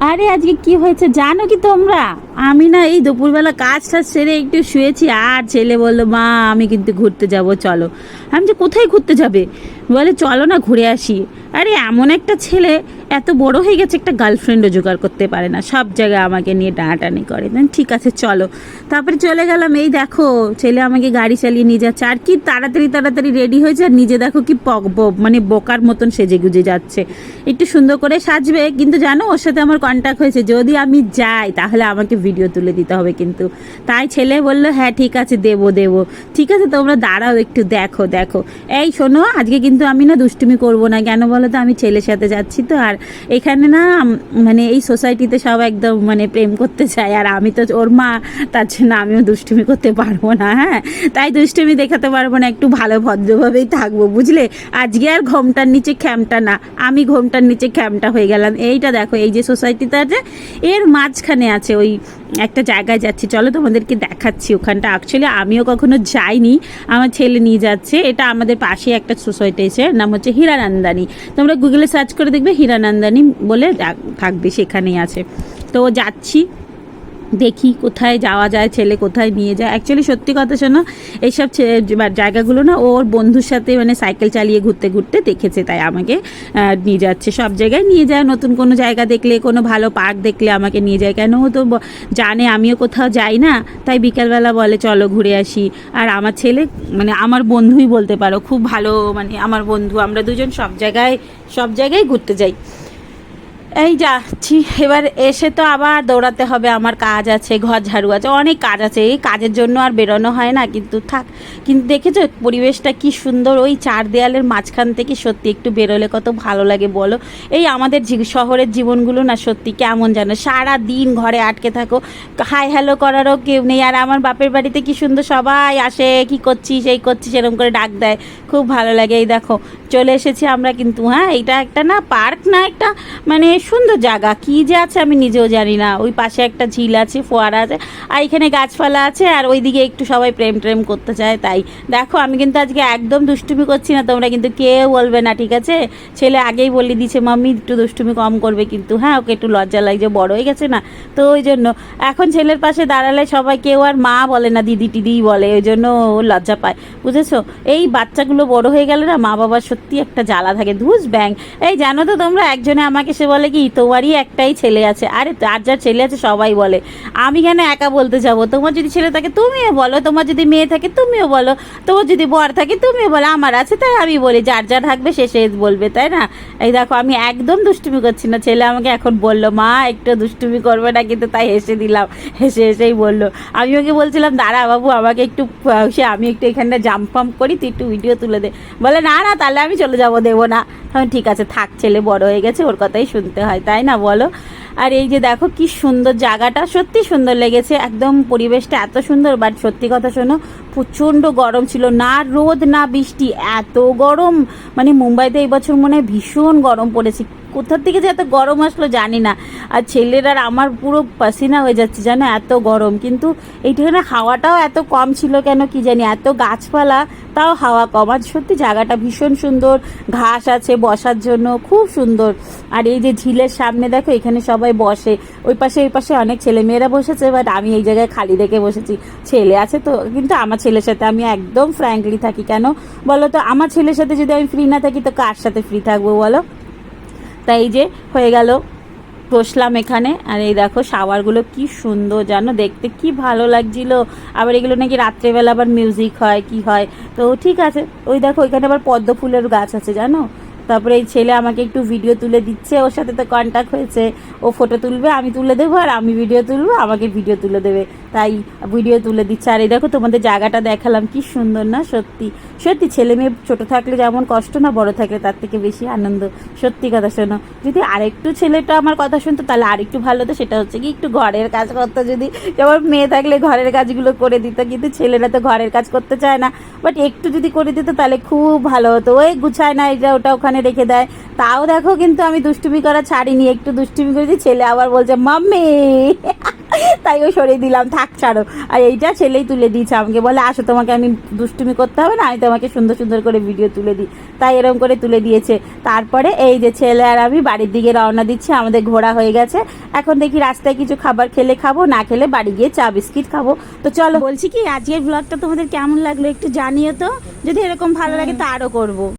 আরে আজকে কি হয়েছে জানো কি তোমরা? আমি না এই দুপুরবেলা কাজ টাজ সেরে একটু শুয়েছি, আর ছেলে বলল, মা, আমি কিন্তু ঘুরতে যাব, চলো। আমি যে কোথায় ঘুরতে যাবে? বলে, চলো না, ঘুরে আসি। আরে এমন একটা ছেলে এত বড় হয়ে গেছে একটা গার্লফ্রেন্ডও জোগাড় করতে পারে না। সব জায়গায় আমাকে নিয়ে টানাটানি করে। দেন ঠিক আছে, চলো। তারপরে চলে গেলাম, এই দেখো, ছেলে আমাকে গাড়ি চালিয়ে নিয়ে যাচ্ছে। আর কি তাড়াতাড়ি তাড়াতাড়ি রেডি হয়েছে আর নিজে দেখো কি পক মানে বোকার মতন সেজে গুজে যাচ্ছে। একটু সুন্দর করে সাজবে, কিন্তু জানো, ওর সাথে আমার কন্ট্যাক্ট হয়েছে। যদি আমি যাই, তাহলে আমাকে ভিডিও তুলে দিতে হবে কিন্তু। তাই ছেলে বলল হ্যাঁ ঠিক আছে, দেবো দেবো। ঠিক আছে, তোমরা দাঁড়াও, একটু দেখো দেখো। এই শোনো, আজকে কিন্তু আমি না দুষ্টুমি করব না। কেন বলো? তো আমি ছেলের সাথে যাচ্ছি তো। আর এখানে না মানে এই সোসাইটিতে সব একদম মানে প্রেম করতে চায়। আর আমি তো ওর মা, তার জন্য আমিও দুষ্টুমি করতে পারব না হ্যাঁ? তাই দুষ্টুমি দেখাতে পারব না, একটু ভালো ভদ্রভাবেই থাকব, বুঝলে? আজকে আর ঘোমটার নিচে খ্যামটা না, আমি ঘোমটার নিচে খ্যামটা হয়ে গেলাম। এইটা দেখো, এই যে সোসাইটিতে আছে এর মাঝখানে আছে ওই একটা জায়গায় যাচ্ছি। চলো তোমাদেরকে দেখাচ্ছি ওখানটা। অ্যাকচুয়ালি আমিও কখনো যাইনি। আমার ছেলে নিয়ে যাচ্ছে। এটা আমাদের পাশে একটা সোসাইটি আছে। নাম হচ্ছে হীরানন্দানি। তোমরা গুগলে সার্চ করে দেখবে হীরানন্দানি বলে থাকবে, সেখানেই আছে। তো যাচ্ছি। দেখি কোথায় যাওয়া যায়, ছেলে কোথায় নিয়ে যায়। অ্যাকচুয়ালি সত্যি কথা শোনো, এইসব জায়গাগুলো না ওর বন্ধুর সাথে মানে সাইকেল চালিয়ে ঘুরতে ঘুরতে দেখেছে তাই আমাকে নিয়ে যাচ্ছে। সব জায়গায় নিয়ে যায়, নতুন কোনো জায়গা দেখলে, কোনো ভালো পার্ক দেখলে আমাকে নিয়ে যায়। কেন ও তো জানে আমিও কোথাও যাই না, তাই বিকালবেলা বলে, চলো ঘুরে আসি। আর আমার ছেলে মানে আমার বন্ধুই বলতে পারো, খুব ভালো মানে আমার বন্ধু। আমরা দুজন সব জায়গায় সব জায়গায় ঘুরতে যাই। এই যাচ্ছি। এবার এসে তো আবার দৌড়াতে হবে। আমার কাজ আছে, ঘর ঝাড়ু আছে, অনেক কাজ আছে। এই কাজের জন্য আর বেরোনো হয় না, কিন্তু থাক। কিন্তু দেখেছ, পরিবেশটা কি সুন্দর। ওই চার দেয়ালের মাঝখান থেকে সত্যি একটু বেরোলে কত ভালো লাগে, বলো? এই আমাদের শহরের জীবনগুলো না সত্যি কেমন জানো সারা দিন ঘরে আটকে থাকো। হাই হ্যালো করারও কেউ নেই। আর আমার বাপের বাড়িতে কি সুন্দর সবাই আসে, কি করছিস, এই করছিস এরকম করে ডাক দেয়। খুব ভালো লাগে। এই দেখো, চলে এসেছি আমরা কিন্তু হ্যাঁ? এটা একটা না, পার্ক না একটা? মানে সুন্দর জায়গা। কি যে আছে আমি নিজেও জানি না। ওই পাশে একটা ঝিল আছে, ফোয়ারা আছে, আর এখানে গাছপালা আছে, আর ওইদিকে একটু সবাই প্রেম প্রেম করতে চায়, তাই। দেখো, আমি কিন্তু আজকে একদম দুষ্টুমি করছি না, তোমরা কিন্তু কেউ বলবে না, ঠিক আছে? ছেলে আগেই বলে দিছে মাম্মি, একটু দুষ্টুমি কম করবে কিন্তু। হ্যাঁ ওকে একটু লজ্জা লাগছে বড় হয়ে গেছে না? তো ওই জন্য, এখন ছেলের পাশে দাঁড়ালে সবাই কেউ আর মা বলে না, দিদি টিদি বলে, ওই জন্য ও লজ্জা পায়, বুঝেছ? এই বাচ্চাগুলো বড় হয়ে গেলে না মা বাবার সত্যি একটা জ্বালা থাকে, ধুস, ব্যাং। এই জানো তো তোমরা, একজনে আমাকে সে বলে কি, তোমারই একটাই ছেলে আছে। আরে যার যার ছেলে আছে, সবাই বলে। আমি কেন একা বলতে যাব? তোমার যদি ছেলে থাকে, তুমিও বলো। তোমার যদি মেয়ে থাকে, তুমিও বলো। তোমার যদি বর থাকে, তুমিও বলো। আমার আছে, তাই আমি বলি। যার যার থাকবে, সে সে বলবে, তাই না? এই দেখো, আমি একদম দুষ্টুমি করছি না। ছেলে আমাকে এখন বলল, মা, একটু দুষ্টুমি করবে না কিন্তু তাই হেসে দিলাম। হেসে হেসেই বলল। আমি ওকে বলছিলাম, দাঁড়া বাবু, আমাকে একটু, সে আমি একটু এখানটা জাম্প ফাম্প করি, তুই একটু ভিডিও তুলে দে। বলে, না না, তাহলে আমি চলে যাব, দেবো না। ঠিক আছে, থাক, ছেলে বড় হয়ে গেছে, ওর কথাই শুনতে হয়, তাই না বলো? আর এই যে দেখো কি সুন্দর জায়গাটা, সত্যি সুন্দর লেগেছে। একদম পরিবেশটা এত সুন্দর, বাট সত্যি কথা শোনো, প্রচণ্ড গরম ছিল। না রোদ, না বৃষ্টি, এত গরম। মানে মুম্বাইতে এই বছর মনে হয় ভীষণ গরম পড়েছে। কোথার থেকে যে এত গরম আসলো জানি না। আর ছেলের আর আমার পুরো পাসিনা হয়ে যাচ্ছে, জানো? এত গরম। কিন্তু এইখানে হাওয়াটাও এত কম ছিল কেন কি জানি? এত গাছপালা, তাও হাওয়া কম। আর সত্যি জায়গাটা ভীষণ সুন্দর। ঘাস আছে বসার জন্য, খুব সুন্দর। আর এই যে ঝিলের সামনে, দেখো, এখানে সবাই বসে। ওই পাশে ওই পাশে অনেক ছেলে মেয়েরা বসেছে বাট আমি এই জায়গায় খালি রেখে বসেছি। ছেলে আছে তো, কিন্তু আমার ছেলের সাথে আমি একদম ফ্র্যাঙ্কলি থাকি। কেন? বলো তো, আমার ছেলের সাথে যদি আমি ফ্রি না থাকি, তো কার সাথে ফ্রি থাকব বলো? তাই এই যে হয়ে গেল। বসলাম এখানে। আর এই দেখো শাওয়ারগুলো কি সুন্দর, জানো? দেখতে কি ভালো লাগছিল। আবার এগুলো নাকি রাত্রেবেলা আবার মিউজিক হয়, কি হয়? তো ঠিক আছে। ওই দেখো, ওইখানে আবার পদ্ম ফুলের গাছ আছে, জানো? তারপরে এই ছেলে আমাকে একটু ভিডিও তুলে দিচ্ছে, ওর সাথে তো কন্ট্যাক্ট হয়েছে। ও ফটো তুলবে, আমি তুলে দেবো, আর আমি ভিডিও তুলবো, আমাকে ভিডিও তুলে দেবে। তাই ভিডিও তুলে দিচ্ছে। আর এই দেখো তোমাদের জায়গাটা দেখালাম, কি সুন্দর না, সত্যি। সত্যি, ছেলে মেয়ে ছোটো থাকলে যেমন কষ্ট না, বড় থাকলে তার থেকে বেশি আনন্দ। সত্যি কথা শোনো। যদি আরেকটু ছেলেটা আমার কথা শুনতো, তাহলে আরেকটু ভালো হতো। সেটা হচ্ছে কি, একটু ঘরের কাজ করতো যদি। যেমন মেয়ে থাকলে ঘরের কাজগুলো করে দিত, কিন্তু ছেলেরা তো ঘরের কাজ করতে চায় না। বাট একটু যদি করে দিত, তাহলে খুব ভালো হতো। ওই গুছায় না এটা ওটা ওখানে রেখে দেয়। তাও দেখো কিন্তু আমি দুষ্টুমি করা ছাড়িনি, একটু দুষ্টুমি করেছি, ছেলে আবার বলছে, মাম্মি! তাই ও সরিয়ে দিলাম, থাক, ছাড়ো। আর এইটা ছেলেই তুলে দিয়েছে আমাকে, বলে, আসো, তোমাকে আমি দুষ্টুমি করতে হবে না, আমি তোমাকে সুন্দর সুন্দর করে ভিডিও তুলে দিই। তাই এরকম করে তুলে দিয়েছে। তারপরে এই যে ছেলে আর আমি বাড়ির দিকে রওনা দিচ্ছি, আমাদের ঘোরা হয়ে গেছে। এখন দেখি রাস্তায় কিছু খাবার খেলে খাব, না খেলে বাড়ি গিয়ে চা, বিস্কিট খাব। তো চলো। বলছি কি, আজকের ব্লগটা তোমাদের কেমন লাগল একটু জানিও তো। যদি এরকম ভালো লাগে তো আরও করব।